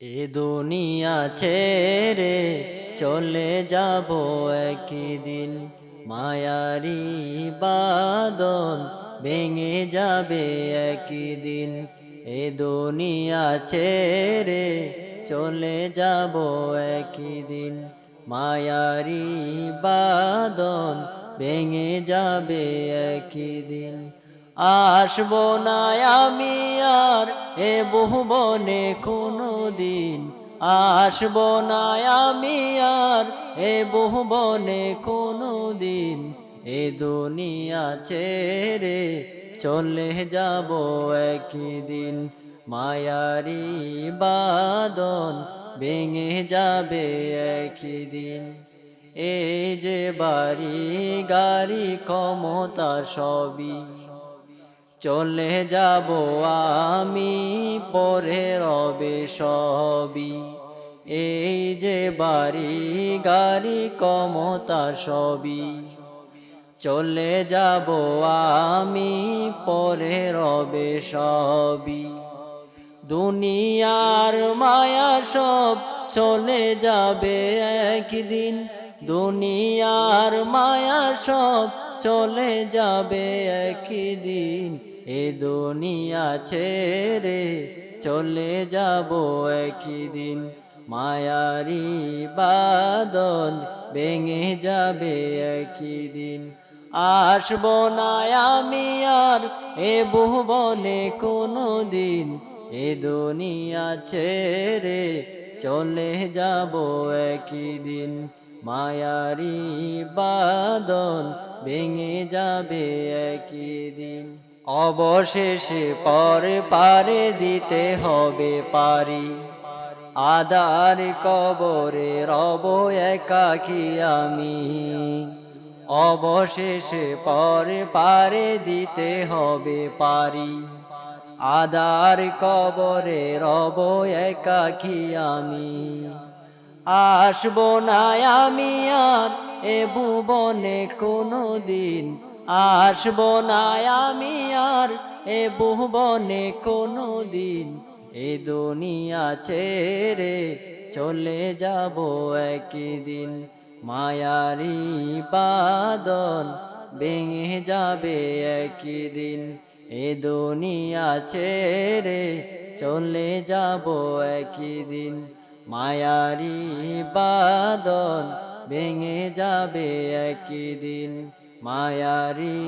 এ দুনিয়া ছেড়ে চলে যাব একদিন। মায়ারি বাদন ভেঙে যাবে একদিন। এ দুনিয়া ছেড়ে চলে যাব একদিন। মায়ারি বাদন ভেঙে যাবে একদিন। আসব না আমি আর এ বহুবনে কোনো দিন আসব না আমি আর এ বহুবনে কোনো দিন এ দুনিয়া ছেড়ে চলে যাব একই একদিন। মায়ারি বাদন ভেঙে যাবে একদিন। এই যে বাড়ি গাড়ি ক্ষমতা সবই চলে যাব আমি পরে রবে সবই। এই যে বাড়ি, গাড়ি, ক্ষমতা সবই। চলে যাব আমি পরে রবে সবই। দুনিয়ার মায়া সব চলে যাবে একদিন। দুনিয়ার মায়া সব চলে যাবে একদিন। এ দুনিয়া ছেড়ে চলে যাব একদিন। মায়ারি বাদন ভেঙে যাবে একদিন। আসব না আমি আর এ ভুবনে কোনো দিন এ দুনিয়া ছেড়ে চলে যাব একদিন। মায়ারি বাদন ভেঙে যাবে একদিন। অবশেষে পরে পারে দিতে হবে পারি। আদার কবরে রব একাকি আমি। অবশেষে পরে পারে দিতে হবে পারি। আদার কবরে রব একাকি আমি। আসব না আমি আর এ ভুবনে কোনো দিন আসব না আমি আর এ ভুবনে কোনো দিন। এ দুনিয়া ছেড়ে চলে যাব একদিন। মায়ারি বাদন ভেঙে যাবে একদিন। এ দুনিয়া ছেড়ে চলে যাব একদিন। মায়ারি বাদন ভেঙে যাবে একদিন। মায়ারি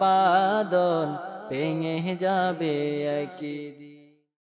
বাদন ভেঙে যাবে একদিন